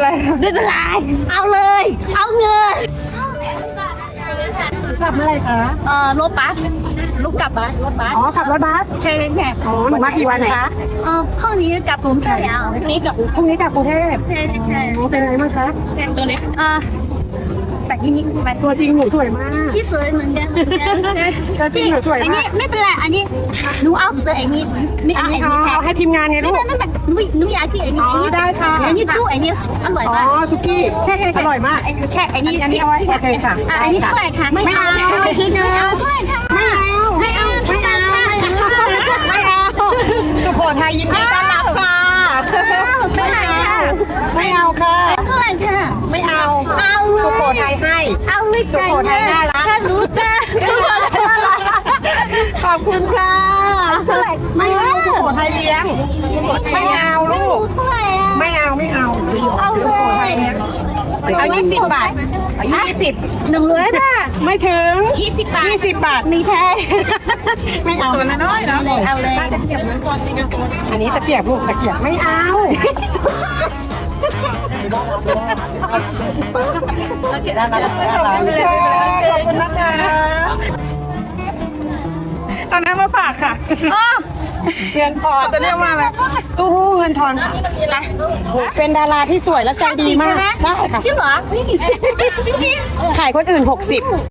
เป็นไรคะไม่เป็นไรเอาเลย เอาเงินกลับเมื่อไหร่คะเอ่อรถบัสลูกกลับบัสรถบัสอ๋อขับรถบัสใช่ใช่อ๋อหนูมากี่วันคะเออห้องนี้กลับกรุงเทพแล้วพรุ่งนี้กลับพรุ่งนี้กลับกรุงเทพใช่ใช่ใช่อ๋อเป็นไงบ้างคะตัวเล็กเออแบบนี้แบบตัวจริงหนูสวยมากที่สวยเหมือนกันเหมือนกันตัวจริงหนูสวยอันมานี้กไม่เป็นไรอันนี้ หนูเอาเสื้ออันนี้ไม่เอาอันไม่นี้เอาใช่เอาให้ทีมงานไงไม่ลูกไม่ไม่แบบหนูหนูอยากกินอันนี้อ๋ออันนี้ได้ค่ะอันนี้ตู้อันนี้อร่อยอ๋อมากสุกี้ใช่ใช่ใช่อร่อยมากใช่อันนี้อันนี้เอาไว้โอเคค่ะอะอันนี้เท่าไหร่คะไม่เอาไม่คิดเงินไม่เอาเท่าไหร่คะไม่เอาไม่เอาไม่เอาไม่เอาไม่เอาสุโขทัยยินดีต้อนรับค่ะเท่าไหร่คะไม่เอาค่ะเท่าไหร่คะไม่เอาเอาเลยสุโขทัยให้เอาเลยใจสุโขทัยน่ารักถ้ารู้นะสุโขทัยน่ารักขอบคุณค่ะ เท่าไหร่ไม่เอาสุโขทัยเลี้ยงไม่เอาลูก เท่าไหร่อะ ไม่เอาไม่เอาเอาเลย เอายี่สิบบาทเอายี่สิบหนึ่งร้อยบาทไม่ถึงยี่สิบบาทยี่สิบบาท ไม่ใช่ ไม่เอาตัวน้อยเนาะเอาเลยอันนี้ตะเกียบลูกตะเกียบไม่เอาขอบคุณนะคะ ตอนนั้นมาฝากค่ะเงินทอนจะเรียกว่าอะไรตู้หู้เงินทอนค่ะเป็นดาราที่สวยและใจดีมากใช่ไหมใช่ค่ะจริงเหรอจริงขายคนอื่น 60